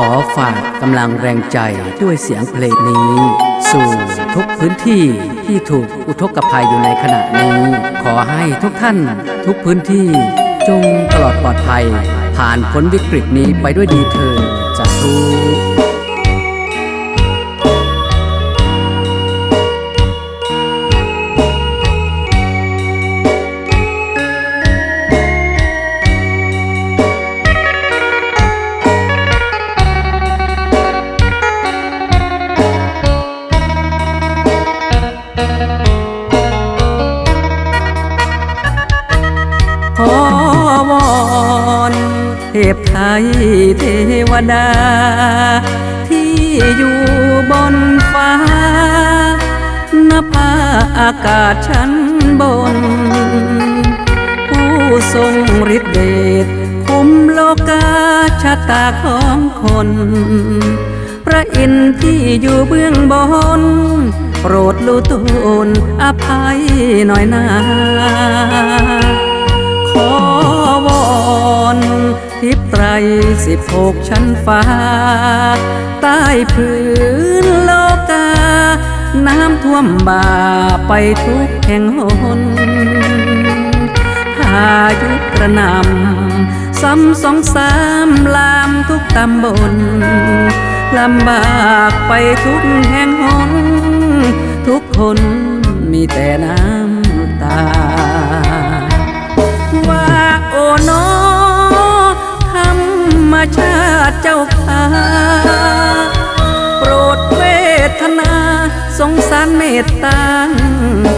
ขอฝากกำลังแรงใจด้วยเสียงเพลงนี้ สู่ทุกพื้นที่ที่ถูกอุทกภัยอยู่ในขณะนี้ ขอให้ทุกท่านทุกพื้นที่จงตลอดปลอดภัย ผ่านพ้นวิกฤตนี้ไปด้วยดีเถิดสาธุ ทพไทยเทวดา ที่อยู่บนฟ้านภาอากาศชั้นบน ผู้ทรงฤทธิเดชคุมโลกาชะตาของคน พระอินทร์ที่อยู่เบื้องบน โปรดรู้ตนอภัยหน่อยนา สิบหกชั้นฟ้า ใต้พื้นโลกา น้ำท่วมบ่าไปทุกแห่งหนพายุกระนำซ้ำสองสามลามทุกตำบลลำบากไปทุกแห่งหนทุกคนมีแต่น้ำารเมตตา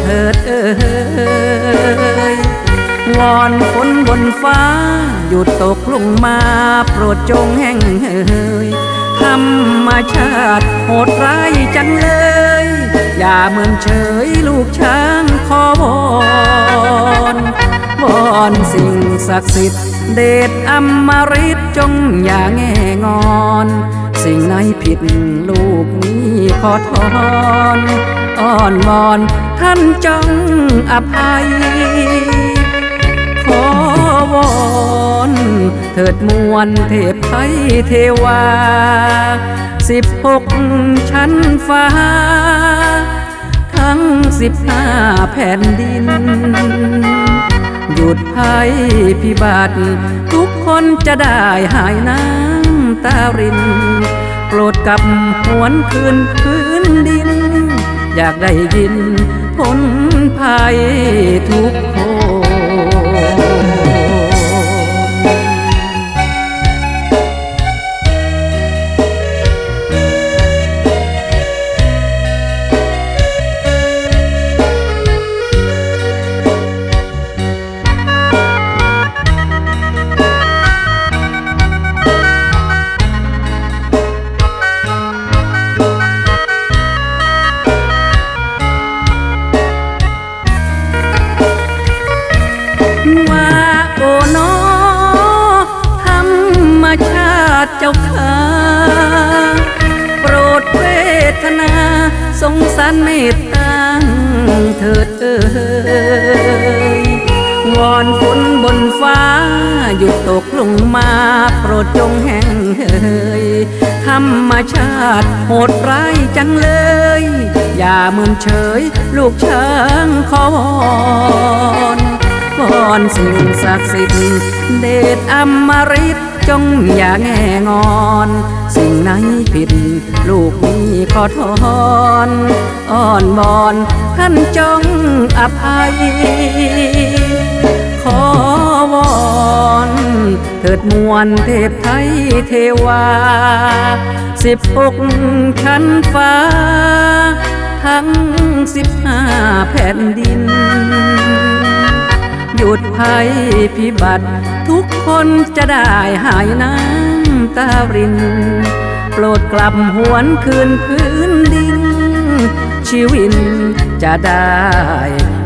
เถิดเอ่ยวอนฝนบนฟ้า หยุดตกลงมาโปรดจงแห้งเฮยธรรมชาติโหดร้ายจังเลย อย่าเหมือนเฉยลูกช้างขอวอนวอนสิ่งศักดิ์สิทธิ์เดชอมฤตจงอย่าแง่งอน สิ่งไหนผิดลูกนี้ขอทอนอ้อนวอนท่านจงอภัย ขอวอนเถิดมวลเทพไทยเทวา สิบหกชั้นฟ้า ทั้งสิบห้าแผ่นดิน หยุดภัยพิบัติ ทุกคนจะได้หายน้ำ ตาริน โปรดกลับหวนคืนพื้นดิน อยากได้ยินพ้นภัยทุกคน เจ้าข้าโปรดเวทนาสงสารเมตตาเถิดเอ่ยวอนฝนบนฟ้า หยุดตกลงมาโปรดจงแห้งเฮยธรรมชาติโหดร้ายจังเลย อย่าเมึนเฉย ลูกช้างขอวอนวอนสิ่งศักดิ์สิทธิ์เดชอมฤต จงอย่าแง่งอน สิ่งไหนผิด ลูกนี้ขอทอนอ้อนวอนท่านจงอภัย ขอวอนเถิดมวลเทพไทยเทวา สิบหกชั้นฟ้า ทั้งสิบห้าแผ่นดิน หยุดภัยพิบัติ ทุกคนจะได้หายน้ำตาริน โปรดกลับหวนคืนพื้นดิน ชีวิตจะได้